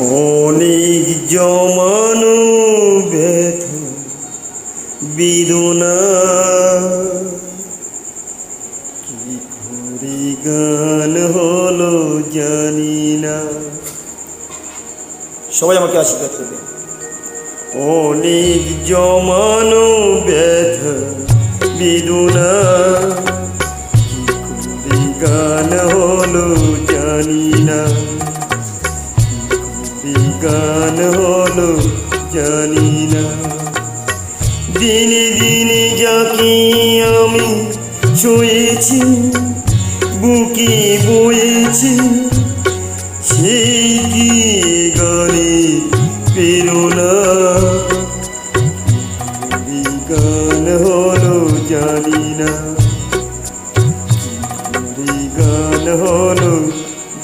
অনেক জমানো ব্যথা বিদুনা। কি করে গান হলো জানি না। সবাই আমাকে আশীর্বাদ করবে। অনেক জমানো ব্যথা বিদুনা। কি করে গান হলো জানি না। গান হলো জানি না দিনে দিনে যাকে আমি শুয়েছি বুকে বয়েছি, সেই কি গানে কি গান হলো জানি না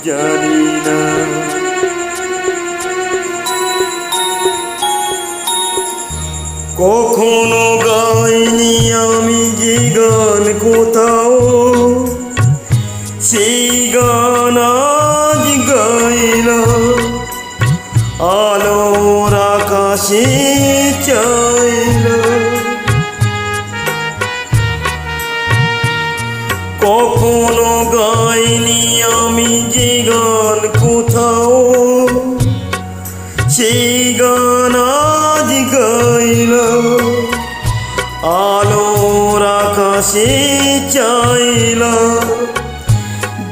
জানি না কখনো গাইনি আমি যে গান কোথাও। সেই গান আজ গাইলাম। আলোর আকাশে চাইলাম। কখনো গাইনি আমি যে গান কোথাও। সেই আজ গাইলাম আলোর আকাশে চাইলাম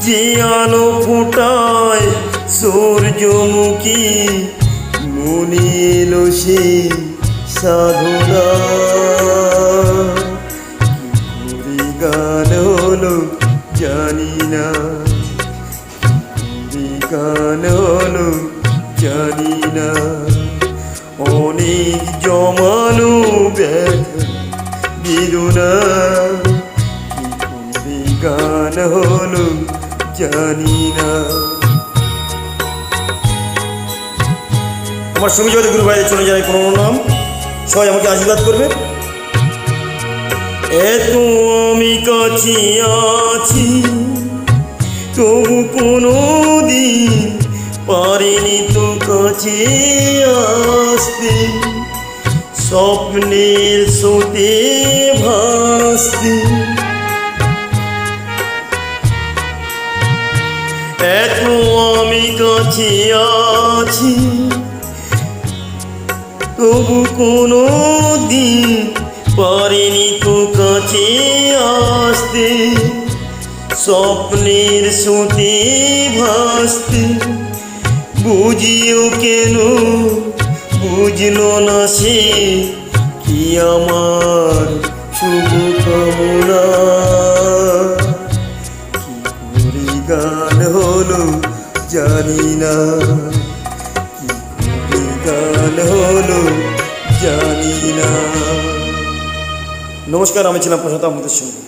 যে আলো ফোটায় সূর্যমুখী মনে এলো সে সাধনা গান হলো জানি না গান হলো জানি না অনেক জমানো ব্যথা করে গান হলো জানি না আমার সঙ্গে যদি গুরু বাইরে চলে যায় কোনো নাম। সবাই আমাকে আশীর্বাদ করবে। এত আমি কাছে আছি, তবু কোনো দিন পারিনি তো কাছে আসতে স্বপ্নের সোতে ভাসতে। এত আমি কাছে আছি, তবু কোনো দিন পারিনি তো কাছে আসতে স্বপ্নের সুতে ভাসতে। বুঝিও কেন? বুঝলো না সে কি আমার শুভ কামনা? কি গান হলো জানি না। কি গান হলো জানি না। নমস্কার, আমি ছিলাম প্রশান্ত আমাদের সঙ্গে।